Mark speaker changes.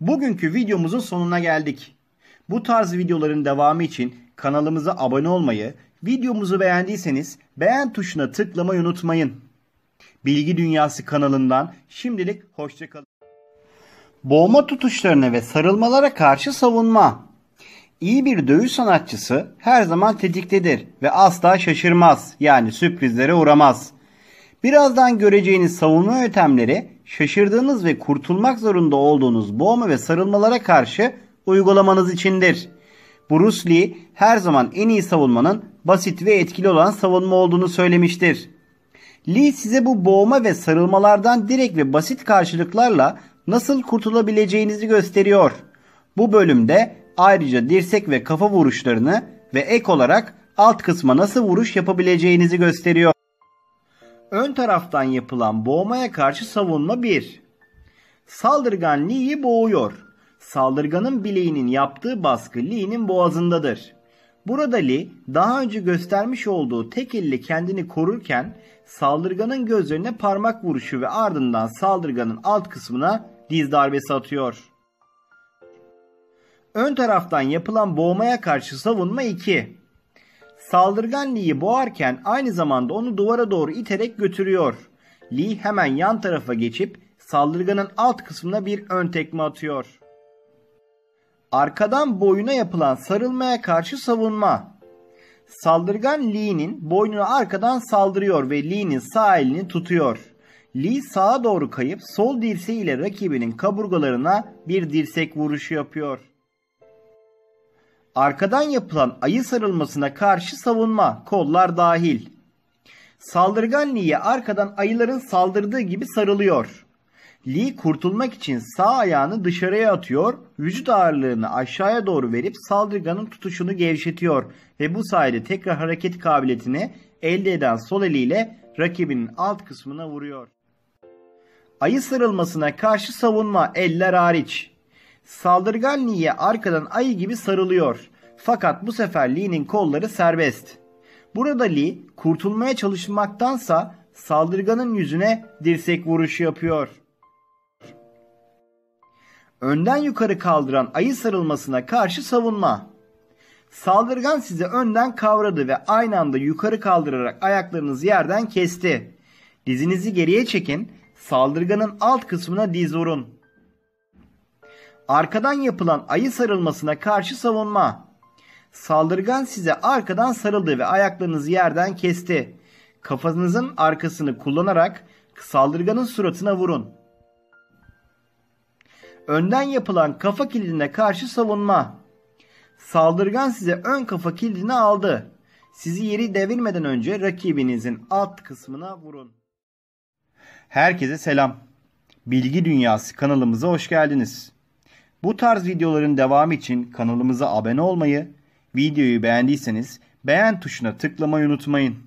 Speaker 1: Bugünkü videomuzun sonuna geldik. Bu tarz videoların devamı için kanalımıza abone olmayı, videomuzu beğendiyseniz beğen tuşuna tıklamayı unutmayın. Bilgi Dünyası kanalından şimdilik hoşçakalın. Boğma tutuşlarına ve sarılmalara karşı savunma. İyi bir dövüş sanatçısı her zaman tetiktedir ve asla şaşırmaz yani sürprizlere uğramaz. Birazdan göreceğiniz savunma yöntemleri şaşırdığınız ve kurtulmak zorunda olduğunuz boğma ve sarılmalara karşı uygulamanız içindir. Bruce Lee her zaman en iyi savunmanın basit ve etkili olan savunma olduğunu söylemiştir. Lee size bu boğma ve sarılmalardan direkt ve basit karşılıklarla nasıl kurtulabileceğinizi gösteriyor. Bu bölümde ayrıca dirsek ve kafa vuruşlarını ve ek olarak alt kısma nasıl vuruş yapabileceğinizi gösteriyor. Ön taraftan yapılan boğmaya karşı savunma 1. Saldırgan Lee'yi boğuyor. Saldırganın bileğinin yaptığı baskı Lee'nin boğazındadır. Burada Lee daha önce göstermiş olduğu tek elle kendini korurken saldırganın gözlerine parmak vuruşu ve ardından saldırganın alt kısmına diz darbesi atıyor. Ön taraftan yapılan boğmaya karşı savunma 2. Saldırgan Lee'yi boğarken aynı zamanda onu duvara doğru iterek götürüyor. Lee hemen yan tarafa geçip saldırganın alt kısmına bir ön tekme atıyor. Arkadan boyuna yapılan sarılmaya karşı savunma. Saldırgan Lee'nin boynuna arkadan saldırıyor ve Lee'nin sağ elini tutuyor. Lee sağa doğru kayıp sol dirseğiyle rakibinin kaburgalarına bir dirsek vuruşu yapıyor. Arkadan yapılan ayı sarılmasına karşı savunma, kollar dahil. Saldırgan Lee'ye arkadan ayıların saldırdığı gibi sarılıyor. Lee kurtulmak için sağ ayağını dışarıya atıyor, vücut ağırlığını aşağıya doğru verip saldırganın tutuşunu gevşetiyor ve bu sayede tekrar hareket kabiliyetini elde eden sol eliyle rakibinin alt kısmına vuruyor. Ayı sarılmasına karşı savunma eller hariç. Saldırgan Lee'ye arkadan ayı gibi sarılıyor. Fakat bu sefer Lee'nin kolları serbest. Burada Lee kurtulmaya çalışmaktansa saldırganın yüzüne dirsek vuruşu yapıyor. Önden yukarı kaldıran ayı sarılmasına karşı savunma. Saldırgan sizi önden kavradı ve aynı anda yukarı kaldırarak ayaklarınızı yerden kesti. Dizinizi geriye çekin, saldırganın alt kısmına diz vurun. Arkadan yapılan ayı sarılmasına karşı savunma. Saldırgan size arkadan sarıldı ve ayaklarınızı yerden kesti. Kafanızın arkasını kullanarak saldırganın suratına vurun. Önden yapılan kafa kilidine karşı savunma. Saldırgan size ön kafa kilidini aldı. Sizi yeri devirmeden önce rakibinizin alt kısmına vurun. Herkese selam. Bilgi Dünyası kanalımıza hoş geldiniz. Bu tarz videoların devamı için kanalımıza abone olmayı, videoyu beğendiyseniz beğen tuşuna tıklamayı unutmayın.